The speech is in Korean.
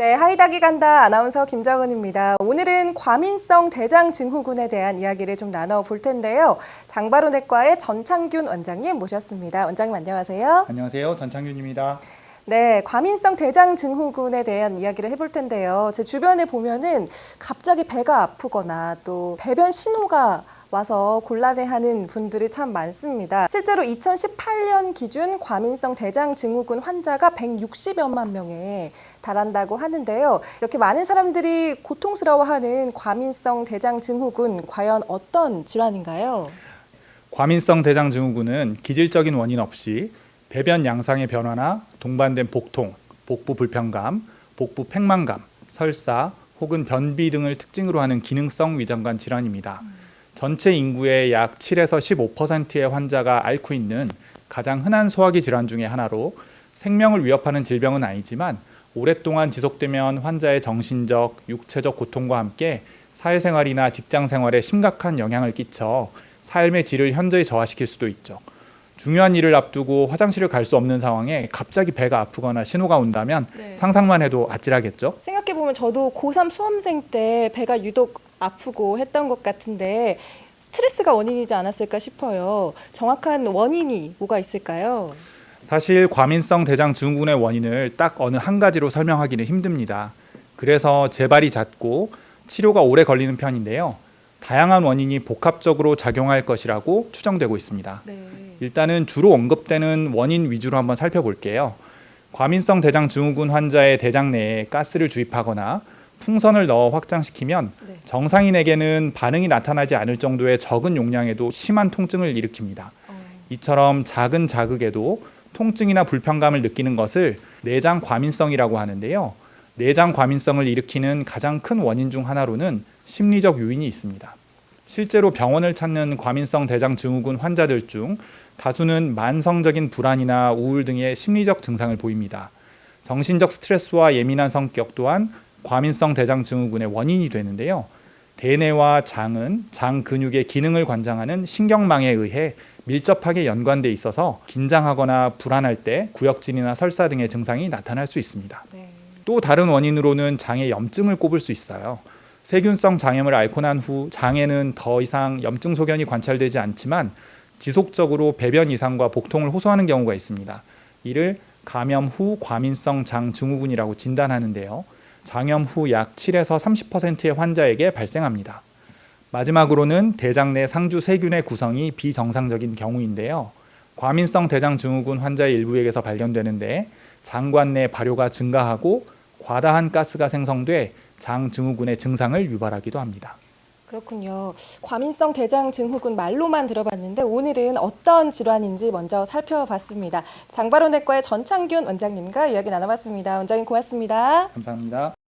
네, 하이닥이 간다 아나운서 김정은입니다. 오늘은 과민성 대장 증후군에 대한 이야기를 좀 나눠볼 텐데요. 장바로내과의 전창균 원장님 모셨습니다. 원장님 안녕하세요. 안녕하세요. 전창균입니다. 네, 과민성 대장 증후군에 대한 이야기를 해볼 텐데요. 제 주변에 보면은 갑자기 배가 아프거나 또 배변 신호가 와서 곤란해하는 분들이 참 많습니다. 실제로 2018년 기준 과민성 대장 증후군 환자가 160여만 명에 달한다고 하는데요. 이렇게 많은 사람들이 고통스러워하는 과민성 대장 증후군 과연 어떤 질환인가요? 과민성 대장 증후군은 기질적인 원인 없이 배변 양상의 변화나 동반된 복통, 복부 불편감, 복부 팽만감, 설사 혹은 변비 등을 특징으로 하는 기능성 위장관 질환입니다. 전체 인구의 약 7에서 15%의 환자가 앓고 있는 가장 흔한 소화기 질환 중의 하나로 생명을 위협하는 질병은 아니지만 오랫동안 지속되면 환자의 정신적, 육체적 고통과 함께 사회생활이나 직장 생활에 심각한 영향을 끼쳐 삶의 질을 현저히 저하시킬 수도 있죠. 중요한 일을 앞두고 화장실을 갈 수 없는 상황에 갑자기 배가 아프거나 신호가 온다면 네. 상상만 해도 아찔하겠죠. 생각해 보면 저도 고3 수험생 때 배가 유독 아프고 했던 것 같은데 스트레스가 원인이지 않았을까 싶어요. 정확한 원인이 뭐가 있을까요? 사실 과민성 대장 증후군의 원인을 딱 어느 한 가지로 설명하기는 힘듭니다. 그래서 재발이 잦고 치료가 오래 걸리는 편인데요. 다양한 원인이 복합적으로 작용할 것이라고 추정되고 있습니다. 네. 일단은 주로 언급되는 원인 위주로 한번 살펴볼게요. 과민성 대장 증후군 환자의 대장 내에 가스를 주입하거나 풍선을 넣어 확장시키면 네. 정상인에게는 반응이 나타나지 않을 정도의 적은 용량에도 심한 통증을 일으킵니다. 어, 이처럼 작은 자극에도 통증이나 불편감을 느끼는 것을 내장 과민성이라고 하는데요. 내장 과민성을 일으키는 가장 큰 원인 중 하나로는 심리적 요인이 있습니다. 실제로 병원을 찾는 과민성 대장 증후군 환자들 중 다수는 만성적인 불안이나 우울 등의 심리적 증상을 보입니다. 정신적 스트레스와 예민한 성격 또한 과민성 대장 증후군의 원인이 되는데요. 대뇌와 장은 장 근육의 기능을 관장하는 신경망에 의해 밀접하게 연관돼 있어서 긴장하거나 불안할 때 구역진이나 설사 등의 증상이 나타날 수 있습니다. 네. 또 다른 원인으로는 장에 염증을 꼽을 수 있어요. 세균성 장염을 앓고 난 후 장에는 더 이상 염증 소견이 관찰되지 않지만 지속적으로 배변 이상과 복통을 호소하는 경우가 있습니다. 이를 감염 후 과민성 장 증후군이라고 진단하는데요. 장염 후 약 7에서 30%의 환자에게 발생합니다. 마지막으로는 대장 내 상주 세균의 구성이 비정상적인 경우인데요. 과민성 대장 증후군 환자의 일부에게서 발견되는데 장관 내 발효가 증가하고 과다한 가스가 생성돼 장 증후군의 증상을 유발하기도 합니다. 그렇군요. 과민성 대장 증후군 말로만 들어봤는데 오늘은 어떤 질환인지 먼저 살펴봤습니다. 장바로내과의 전창균 원장님과 이야기 나눠봤습니다. 원장님 고맙습니다. 감사합니다.